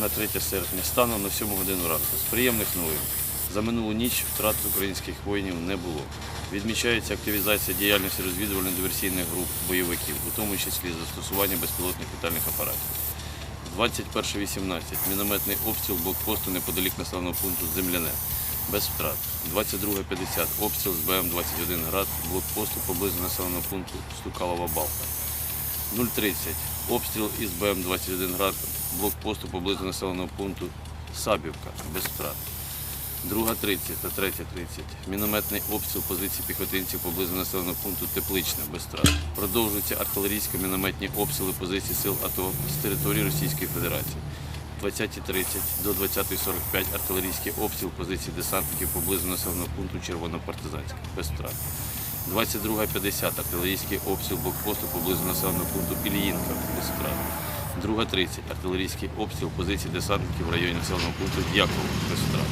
на 3 серпня станом на 7 годину ранку. З приємних новин. За минулу ніч втрат українських воїнів не було. Відмічається активізація діяльності розвідувально-диверсійних груп бойовиків, у тому числі застосування безпілотних літальних апаратів. 21.18. Мінометний обстріл блокпосту неподалік населеного пункту Земляне. Без втрат. 22.50. Обстріл з БМ-21 град блокпосту поблизу населеного пункту Стукалова Балка. 0.30. Обстріл із БМ-21 град блокпосту поблизу населеного пункту Сабівка. Без втрат. 2.30 та 3.30. Мінометний обстріл позицій піхотинців поблизу населеного пункту Тепличне без втрат. Продовжуються артилерійсько-мінометні обстріли позицій сил АТО з території Російської Федерації. 20.30 до 20.45 артилерійський обстріл позицій десантників поблизу населеного пункту Червонопартизанське без втрат. 22.50 артилерійський обстріл блокпосту поблизу населеного пункту без втрат. 2.30 артилерійський обстріл позицій десантників в районі населеного пункту Дяково втрат.